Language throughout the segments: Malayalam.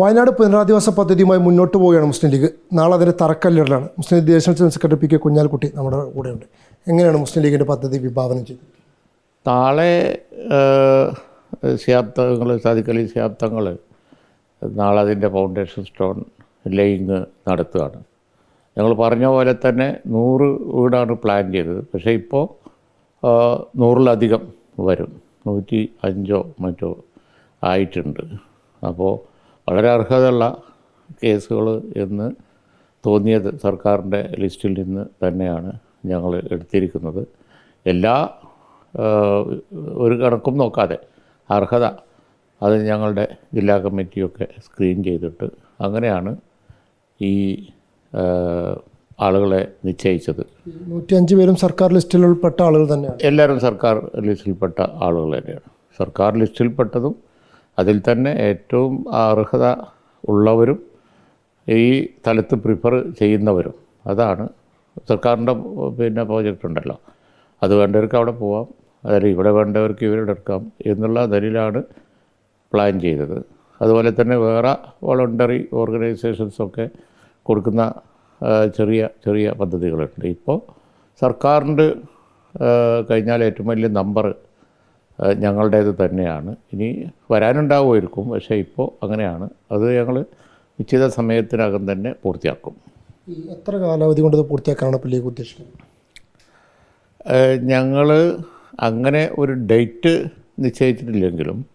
വയനാട് പുനരധിവാസ പദ്ധതിയുമായി മുന്നോട്ട് പോവുകയാണ് മുസ്ലിം ലീഗ്. നാളെ അതിന്റെ തറക്കല്ലിടലാണ്. മുസ്ലിം ലീഗ് ദേശീയ general secretary P K Kunhalikutty നമ്മുടെ കൂടെയുണ്ട്. എങ്ങനെയാണ് മുസ്ലിം ലീഗിന്റെ പദ്ധതി വിഭാവനം ചെയ്തത്? നാളെ ശാബ്ദങ്ങൾ സാധിക്കലി ശാബ്ദങ്ങൾ നാളെ അതിന്റെ ഫൗണ്ടേഷൻ സ്റ്റോൺ ലേയിങ് നടത്തുകയാണ്. ഞങ്ങൾ പറഞ്ഞ പോലെ തന്നെ നൂറ് വീടാണ് പ്ലാൻ ചെയ്തത്. പക്ഷേ ഇപ്പോൾ നൂറിലധികം വരും. നൂറ്റി അഞ്ചോ മറ്റോ ആയിട്ടുണ്ട്. അപ്പോൾ വളരെ അർഹതയുള്ള കേസുകൾ എന്ന് തോന്നിയത് സർക്കാരിന്റെ ലിസ്റ്റിൽ നിന്ന് തന്നെയാണ് ഞങ്ങൾ എടുത്തിരിക്കുന്നത്. എല്ലാ ഒരു കണക്കും നോക്കാതെ അർഹത അത് ഞങ്ങളുടെ ജില്ലാ കമ്മിറ്റിയൊക്കെ സ്ക്രീൻ ചെയ്തിട്ട് അങ്ങനെയാണ് ഈ ആളുകളെ നിശ്ചയിച്ചത്. നൂറ്റിയഞ്ച് പേരും സർക്കാർ ലിസ്റ്റിൽ ഉൾപ്പെട്ട ആളുകൾ തന്നെയാണ്. എല്ലാവരും സർക്കാർ ലിസ്റ്റിൽപ്പെട്ട ആളുകൾ തന്നെയാണ്. സർക്കാർ ലിസ്റ്റിൽപ്പെട്ടതും അതിൽ തന്നെ ഏറ്റവും അർഹത ഉള്ളവരും ഈ സ്ഥലത്ത് പ്രിഫർ ചെയ്യുന്നവരും. അതാണ്. സർക്കാരിന്റെ പിന്നെ പ്രോജക്റ്റ് ഉണ്ടല്ലോ. അത് വേണ്ടവർക്ക് അവിടെ പോവാം. അതായത് ഇവിടെ വേണ്ടവർക്ക് ഇവരുടെ എടുക്കാം എന്നുള്ള നിലയിലാണ് പ്ലാൻ ചെയ്തത്. അതുപോലെ തന്നെ വേറെ വോളണ്ടറി ഓർഗനൈസേഷൻസൊക്കെ കൊടുക്കുന്ന ചെറിയ ചെറിയ പദ്ധതികളുണ്ട്. ഇപ്പോൾ സർക്കാരിന്റെ കഴിഞ്ഞാൽ ഏറ്റവും വലിയ നമ്പർ ഞങ്ങളുടേത് തന്നെയാണ്. ഇനി വരാനുണ്ടാവുമായിരിക്കും. പക്ഷേ ഇപ്പോൾ അങ്ങനെയാണ്. അത് ഞങ്ങൾ നിശ്ചിത സമയത്തിനകം തന്നെ പൂർത്തിയാക്കും. ഈ എത്ര കാലാവധി കൊണ്ട് ഇത് പൂർത്തിയാക്കാനാണ് ലീഗ് ഉദ്ദേശിക്കുന്നത്? ഞങ്ങൾ അങ്ങനെ ഒരു ഡേറ്റ് നിശ്ചയിച്ചിട്ടില്ലെങ്കിലും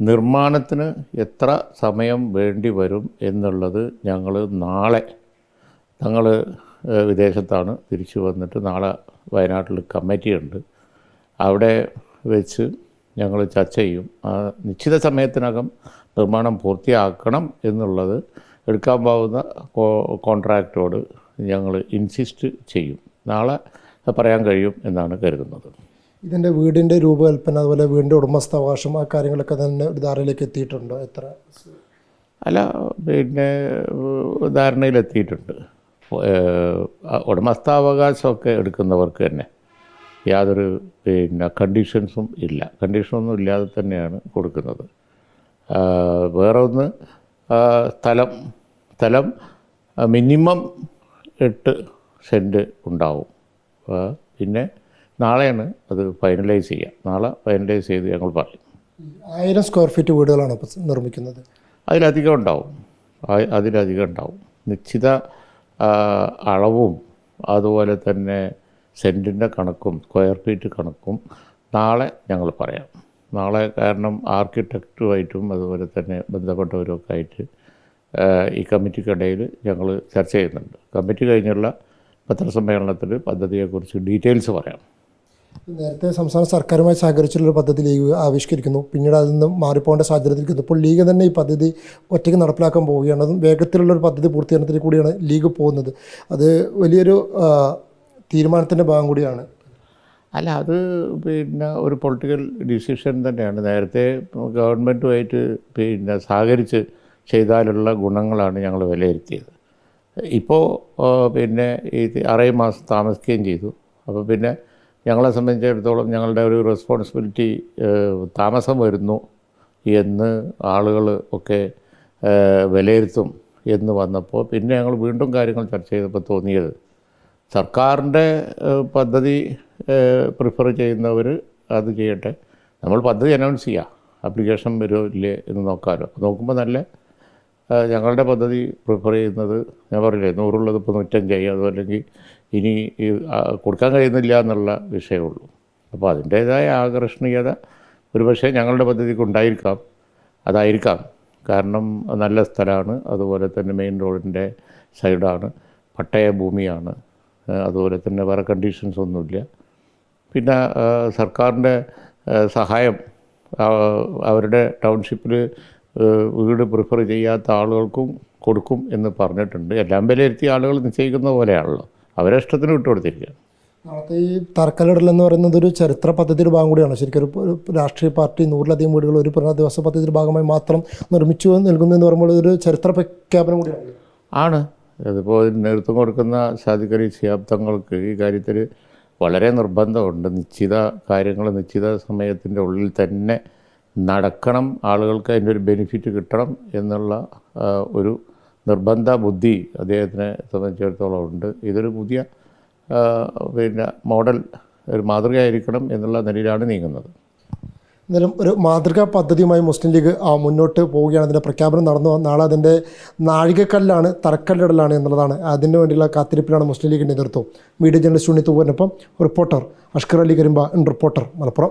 നിർമ്മാണത്തിന് എത്ര സമയം വേണ്ടി വരും എന്നുള്ളത് ഞങ്ങൾ നാളെ ഞങ്ങൾ വിദേശത്താണ് തിരിച്ചു വന്നിട്ട് നാളെ വയനാട്ടിൽ കമ്മിറ്റിയുണ്ട്. അവിടെ വെച്ച് ഞങ്ങൾ ചർച്ച ചെയ്യും. ആ നിശ്ചിത സമയത്തിനകം നിർമ്മാണം പൂർത്തിയാക്കണം എന്നുള്ളത് എടുക്കാൻ പോകുന്ന കോൺട്രാക്റ്റോട് ഞങ്ങൾ ഇൻസിസ്റ്റ് ചെയ്യും. നാളെ പറയാൻ കഴിയും എന്നാണ് കരുതുന്നത്. ഇതിന്റെ വീടിന്റെ രൂപകൽപ്പന അതുപോലെ വീടിന്റെ ഉടമസ്ഥാവകാശം ആ കാര്യങ്ങളൊക്കെ തന്നെ ഒരു ധാരണയിലേക്ക് എത്തിയിട്ടുണ്ടോ? എത്ര? അല്ല പിന്നെ ധാരണയിലെത്തിയിട്ടുണ്ട്. ഉടമസ്ഥാവകാശമൊക്കെ എടുക്കുന്നവർക്ക് തന്നെ. യാതൊരു പിന്നെ കണ്ടീഷൻസും ഇല്ല. കണ്ടീഷനൊന്നും ഇല്ലാതെ തന്നെയാണ് കൊടുക്കുന്നത്. വേറെ ഒന്ന് സ്ഥലം സ്ഥലം മിനിമം എട്ട് സെന്റ് ഉണ്ടാവും. പിന്നെ നാളെയാണ് അത് ഫൈനലൈസ് ചെയ്യുക നാളെ ഫൈനലൈസ് ചെയ്ത് ഞങ്ങൾ പറയും. ആയിരം സ്ക്വയർ ഫീറ്റ് വീടുകളാണ് ഇപ്പോൾ നിർമ്മിക്കുന്നത്? അതിലധികം ഉണ്ടാവും. അതിലധികം ഉണ്ടാവും. നിശ്ചിത അളവും അതുപോലെ തന്നെ സെന്റിന്റെ കണക്കും സ്ക്വയർ ഫീറ്റ് കണക്കും നാളെ ഞങ്ങൾ പറയാം. നാളെ കാരണം ആർക്കിടെക്റ്റുമായിട്ടും അതുപോലെ തന്നെ ബന്ധപ്പെട്ടവരൊക്കെ ആയിട്ട് ഈ കമ്മിറ്റിക്കിടയിൽ ഞങ്ങൾ ചർച്ച ചെയ്യുന്നുണ്ട്. കമ്മിറ്റി കഴിഞ്ഞുള്ള പത്രസമ്മേളനത്തിൽ പദ്ധതിയെക്കുറിച്ച് ഡീറ്റെയിൽസ് പറയാം. നേരത്തെ സംസ്ഥാന സർക്കാരുമായി സഹകരിച്ചുള്ളൊരു പദ്ധതി ലീഗ് ആവിഷ്കരിക്കുന്നു. പിന്നീട് അതിൽ നിന്ന് മാറിപ്പോകേണ്ട സാഹചര്യത്തിലേക്ക് ഇപ്പോൾ ലീഗ് തന്നെ ഈ പദ്ധതി ഒറ്റയ്ക്ക് നടപ്പിലാക്കാൻ പോവുകയാണ്. അതും വേഗത്തിലുള്ളൊരു പദ്ധതി പൂർത്തീകരണത്തിൽ കൂടിയാണ് ലീഗ് പോകുന്നത്. അത് വലിയൊരു തീരുമാനത്തിന്റെ ഭാഗം കൂടിയാണ്. അല്ല അത് പിന്നെ ഒരു പൊളിറ്റിക്കൽ ഡിസിഷൻ തന്നെയാണ്. നേരത്തെ ഗവൺമെന്റുമായിട്ട് പിന്നെ സഹകരിച്ച് ചെയ്താലുള്ള ഗുണങ്ങളാണ് ഞങ്ങൾ വിലയിരുത്തിയത്. ഇപ്പോൾ പിന്നെ ഈ അറേ മാസം താമസിക്കുകയും ചെയ്തു. അപ്പോൾ പിന്നെ ഞങ്ങളെ സംബന്ധിച്ചിടത്തോളം ഞങ്ങളുടെ ഒരു റെസ്പോൺസിബിലിറ്റി താമസം വരുന്നു എന്ന് ആളുകൾ ഒക്കെ വിലയിരുത്തും എന്ന് വന്നപ്പോൾ പിന്നെ ഞങ്ങൾ വീണ്ടും കാര്യങ്ങൾ ചർച്ച ചെയ്തപ്പോൾ തോന്നിയത് സർക്കാരിന്റെ പദ്ധതി പ്രിഫർ ചെയ്യുന്നവർ അത് ചെയ്യട്ടെ. നമ്മൾ പദ്ധതി അനൗൺസ് ചെയ്യാം. ആപ്ലിക്കേഷൻ വരുമോ ഇല്ലേ എന്ന് നോക്കാമല്ലോ നോക്കുമ്പോൾ നല്ല ഞങ്ങളുടെ പദ്ധതി പ്രിഫർ ചെയ്യുന്നത് ഞാൻ പറഞ്ഞില്ലേ നൂറുള്ളത് ഇപ്പോൾ നൂറ്റഞ്ചായി. ആയി അല്ലെങ്കിൽ ഇനി കൊടുക്കാൻ കഴിയുന്നില്ല എന്നുള്ള വിഷയമുള്ളൂ അപ്പോൾ അതിന്റേതായ ആകർഷണീയത ഒരുപക്ഷെ ഞങ്ങളുടെ പദ്ധതിക്ക് ഉണ്ടായിരിക്കാം. അതായിരിക്കാം. കാരണം നല്ല സ്ഥലമാണ്. അതുപോലെ തന്നെ മെയിൻ റോഡിന്റെ സൈഡാണ് പട്ടയ ഭൂമിയാണ്. അതുപോലെ തന്നെ വേറെ കണ്ടീഷൻസ് ഒന്നുമില്ല. പിന്നെ സർക്കാരിന്റെ സഹായം അവരുടെ ടൗൺഷിപ്പിൽ വീട് പ്രിഫർ ചെയ്യാത്ത ആളുകൾക്കും കൊടുക്കും എന്ന് പറഞ്ഞിട്ടുണ്ട്. എല്ലാം വിലയിരുത്തിയ ആളുകൾ നിശ്ചയിക്കുന്ന പോലെയാണല്ലോ. അവരെ ഇഷ്ടത്തിന് വിട്ടുകൊടുത്തിരിക്കുക നാളത്തെ ഈ തറക്കല്ലിടൽ എന്ന് പറയുന്നത് ഒരു ചരിത്ര പദ്ധതിയുടെ ഭാഗം കൂടിയാണ് ശരിക്കും ഒരു ഒരു രാഷ്ട്രീയ പാർട്ടി നൂറിലധികം വീടുകൾ ഒരു പുനരധിവാസ പദ്ധതിയുടെ ഭാഗമായി മാത്രം നിർമ്മിച്ചു നൽകുന്നു എന്ന് പറയുമ്പോൾ ഒരു ചരിത്ര പ്രഖ്യാപനം കൂടിയാണ്. ആണ്. അതിപ്പോൾ നേതൃത്വം കൊടുക്കുന്ന സാധിക്കരി ശിയാബ്ദങ്ങൾക്ക് ഈ കാര്യത്തിൽ വളരെ നിർബന്ധമുണ്ട്. നിശ്ചിത കാര്യങ്ങൾ നിശ്ചിത സമയത്തിന്റെ ഉള്ളിൽ തന്നെ നടക്കണം. ആളുകൾക്ക് അതിന്റെ ഒരു ബെനിഫിറ്റ് കിട്ടണം എന്നുള്ള ഒരു നിർബന്ധ ബുദ്ധി അദ്ദേഹത്തിനെ സംബന്ധിച്ചിടത്തോളം ഉണ്ട്. ഇതൊരു പുതിയ പിന്നെ മോഡൽ ഒരു മാതൃകയായിരിക്കണം എന്നുള്ള നിലയിലാണ് നീങ്ങുന്നത്. എന്നാലും ഒരു മാതൃകാ പദ്ധതിയുമായി മുസ്ലിം ലീഗ് മുന്നോട്ട് പോവുകയാണ്. അതിന്റെ പ്രഖ്യാപനം നടന്നു. നാളെ അതിന്റെ നാഴികക്കല്ലാണ് തറക്കല്ലിടലാണ് എന്നുള്ളതാണ്. അതിന് വേണ്ടിയുള്ള കാത്തിരിപ്പിലാണ് മുസ്ലിം ലീഗിന്റെ നേതൃത്വം. മീഡിയ ജേർണലിസ്റ്റ് ഉണ്ണിത്തൂവനൊപ്പം റിപ്പോർട്ടർ അഷ്കർ അലി കരിമ്പ റിപ്പോർട്ടർ മലപ്പുറം.